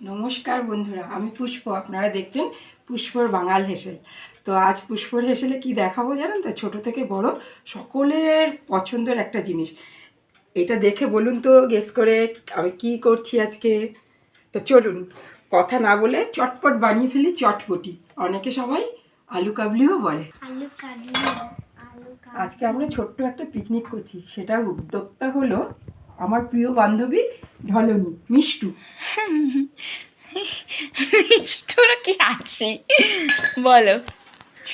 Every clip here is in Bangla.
নমস্কার বন্ধুরা আমি পুষ্প আপনারা দেখছেন পুষ্পর বাঙাল হেসেল। তো আজ পুষ্পর হেসেলে কি দেখাবো জানেন তো? ছোট থেকে বড় সকলের পছন্দের একটা জিনিস। এটা দেখে বলুন তো গেস করে আমি কি করছি আজকে? তো চলুন কথা না বলে চটপট বানিয়ে ফেলি চটপটি। অনেকে সবাই আলু কাবলিও বলে। আলু কাবলি আজকে আমরা ছোট্ট একটা পিকনিক করছি। সেটার উদ্যোক্তা হলো আমার প্রিয় বান্ধবী ঢলনি মিষ্টু। মিষ্টুর কি আছে বলো।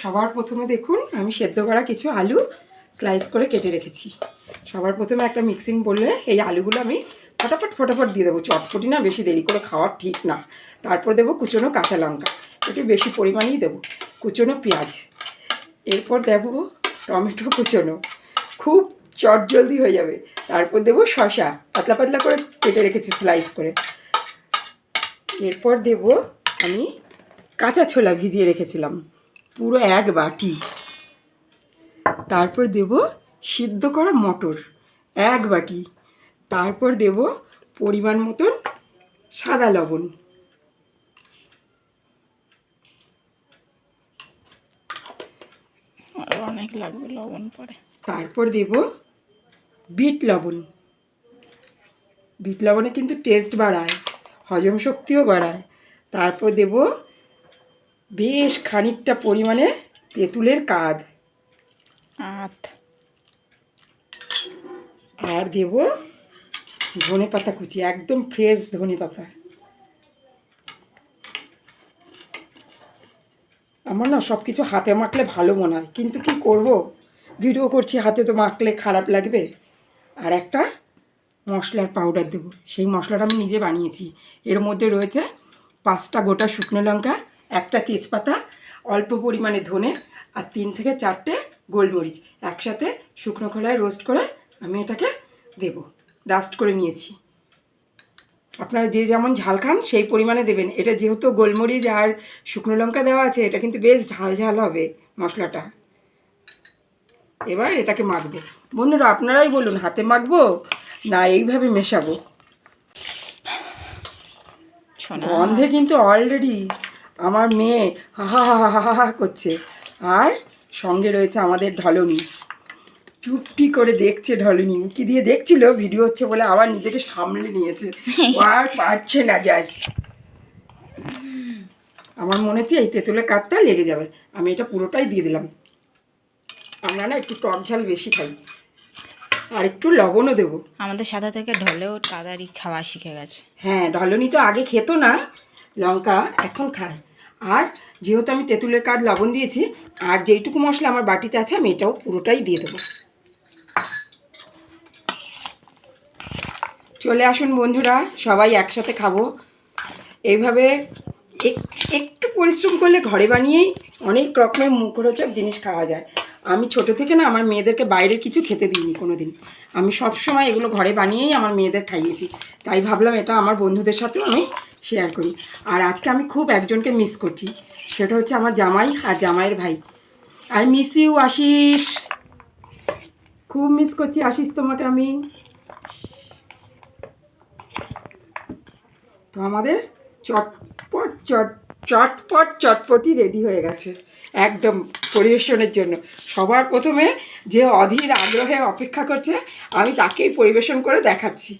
সবার প্রথমে দেখুন আমি সেদ্ধ করা কিছু আলু স্লাইস করে কেটে রেখেছি। সবার প্রথমে একটা মিক্সিং বললে এই আলুগুলো আমি ফটাফট ফটাফট দিয়ে দেবো। চটপটি না বেশি দেরি করে খাওয়া ঠিক না। তারপর দেবো কুচনো কাঁচা লঙ্কা। একটু বেশি পরিমাণেই দেবো। কুচনো পেঁয়াজ। এরপর দেবো টমেটো কুচনো। খুব চট জলদি হয়ে যাবে। তারপর দেবো শশা পাতলা পাতলা করে কেটে রেখেছি স্লাইস করে। এরপর দেব আমি কাঁচা ছোলা ভিজিয়ে রেখেছিলাম পুরো এক বাটি। তারপর দেব সিদ্ধ করা মটর এক বাটি। তারপর দেব পরিমাণ মতন সাদা লবণ। আরও অনেক লাগবে লবণ পরে। তারপর দেব বিট লবণ। বিট লবণে কিন্তু টেস্ট বাড়ায় হজম শক্তিও বাড়ায়। তারপর দেব বেশ খানিকটা পরিমাণে তেঁতুলের কাদ। আত। আর দেব ধনে পাতা কুচি একদম ফ্রেশ ধনে পাতা। আমার না সব কিছু হাতে মাখলে ভালো মনে হয় কিন্তু কি করব? ভিডিও করছি হাতে তো মাখলে খারাপ লাগবে। আর একটা মশলার পাউডার দেবো। সেই মশলাটা আমি নিজে বানিয়েছি। এর মধ্যে রয়েছে পাঁচটা গোটা শুকনো লঙ্কা, একটা তেজপাতা, অল্প পরিমাণে ধনে আর তিন থেকে চারটে গোলমরিচ। একসাথে শুকনো খোলায় রোস্ট করে আমি এটাকে দেবো। ডাস্ট করে নিয়েছি। আপনারা যে যেমন ঝাল খান, সেই পরিমাণে দেবেন। এটা যেহেতু গোলমরিচ আর শুকনো লঙ্কা দেওয়া আছে, এটা কিন্তু বেশ ঝাল ঝাল হবে মশলাটা। এবার এটাকে মাখবো। বন্ধুরা আপনারাই বলুন হাতে মাখবো না এইভাবে মেশাবো? গন্ধে কিন্তু অলরেডি আমার মেয়ে হা হা হা হা করছে। আর সঙ্গে রয়েছে আমাদের ঢলনি। চুপটি করে দেখছে ঢলনি। কি দিয়ে দেখছিল ভিডিও হচ্ছে বলে আবার নিজেকে সামলে নিয়েছে। আর পারছে না জাস্ট আমার মনে হচ্ছে এই তেঁতুলের কাঠটা লেগে যাবে। আমি এটা পুরোটাই দিয়ে দিলাম। আমরা না একটু টক ঝাল বেশি খাই। আর একটু লবণও দেবো। আমাদের সাথে থেকে ঢলেও তাড়াতাড়ি খাওয়া শিখে গেছে। হ্যাঁ ঢলনি তো আগে খেতো না। লঙ্কা এখন খায়। আর যেহেতু আমি তেঁতুলের কাজ লবণ দিয়েছি আর যেইটুকু মশলা আমার বাটিতে আছে আমি এটাও পুরোটাই দিয়ে দেবো। চলে আসুন বন্ধুরা সবাই একসাথে খাব। এইভাবে এক- একটু পরিশ্রম করলে ঘরে বানিয়েই অনেক রকমের মুখরোচক জিনিস খাওয়া যায়। আমি ছোট থেকে না আমার মেয়েদেরকে বাইরের কিছু খেতে দিইনি কোনো দিন আমি সব সময় এগুলো ঘরে বানিয়েই আমার মেয়েদের খাইয়েছি। তাই ভাবলাম এটা আমার বন্ধুদের সাথেও আমি শেয়ার করি। আর আজকে আমি খুব একজনকে মিস করছি। সেটা হচ্ছে আমার জামাই আর জামাইয়ের ভাই। আর মিস ইউ আশিস। খুব মিস করছি আশিস তোমাকে আমি। তো আমাদের চটপট চট চটপট চটপটি রেডি হয়ে গেছে একদম পরিবেশনের জন্য। সবার প্রথমে যে অধীর আগ্রহে অপেক্ষা করছে আমি তাকেই পরিবেশন করে দেখাচ্ছি।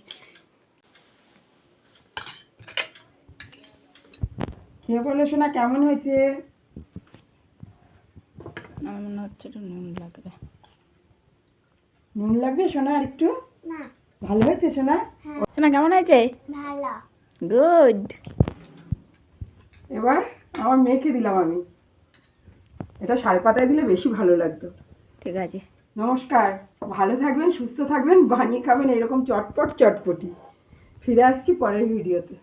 কে বলে শোনা কেমন হয়েছে? আমার মনে হচ্ছে একটু নুন লাগবে। নুন লাগবে সোনা আর একটু ভালো হয়েছে সোনা? না কেমন হয়েছে? ভালো। গুড এবার আমার মেয়েকে দিলাম আমি। এটা সাড়ে পাতায় দিলে বেশি ভালো লাগতো। ঠিক আছে। নমস্কার ভালো থাকবেন সুস্থ থাকবেন বানিয়ে খাবেন এরকম চটপট চটপটি। ফিরে আসছি পরের ভিডিওতে।